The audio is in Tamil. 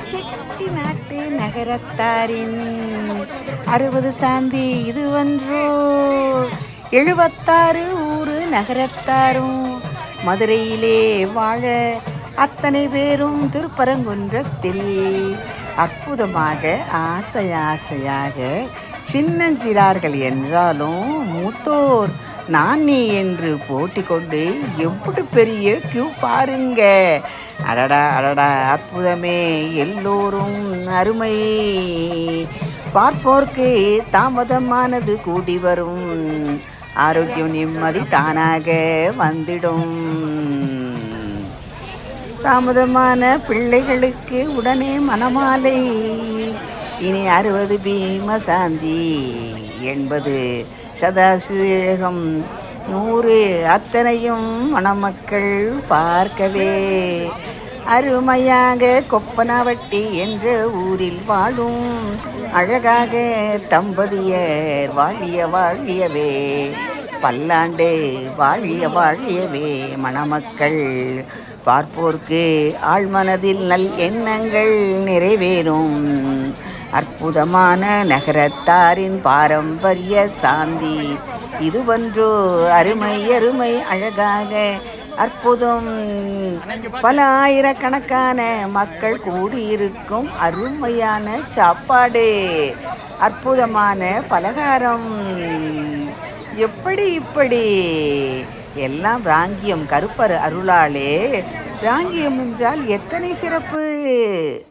செட்டி நாட்டு நகரத்தாரின் அறுபது சாந்தி இது ஒன்றோ எழுபத்தாறு ஊரு நகரத்தாரும் மதுரையிலே வாழ அத்தனை பேரும் திருப்பரங்குன்றத்தில். அற்புதமாக ஆசை ஆசையாக சின்னஞ்சிறார்கள் என்றாலும் மூத்தோர் நான் நீ என்று போட்டி கொண்டு எப்படி பெரிய கியூ பாருங்க. அடடா அடடா அற்புதமே எல்லோரும் அருமை. பார்ப்போர்க்கு தாமதமானது கூடி வரும். ஆரோக்கியம் நிம்மதி தானாக வந்திடும். தாமதமான பிள்ளைகளுக்கு உடனே மனமாலை. இனி அறுபது பீமசாந்தி எண்பது சதாசிரகம் நூறு அத்தனையும் மணமக்கள் பார்க்கவே. அருமையாக கொப்பனாவட்டி என்ற ஊரில் வாழும் அழகாக தம்பதியர் வாழிய வாழியவே. பல்லாண்டு வாழிய வாழியவே மணமக்கள். பார்ப்போர்க்கு ஆழ்மனதில் நல் எண்ணங்கள் நிறைவேறும். அற்புதமான நகரத்தாரின் பாரம்பரிய சாந்தி. இதுவன்றோ அருமை அருமை அழகாக அற்புதம். பல ஆயிரக்கணக்கான மக்கள் கூடியிருக்கும் அருமையான சாப்பாடு. அற்புதமான பலகாரம். எப்படி இப்படி? எல்லாம் ராங்கியம் கருப்பர் அருளாலே. ராங்கியம் என்றால் எத்தனை சிறப்பு?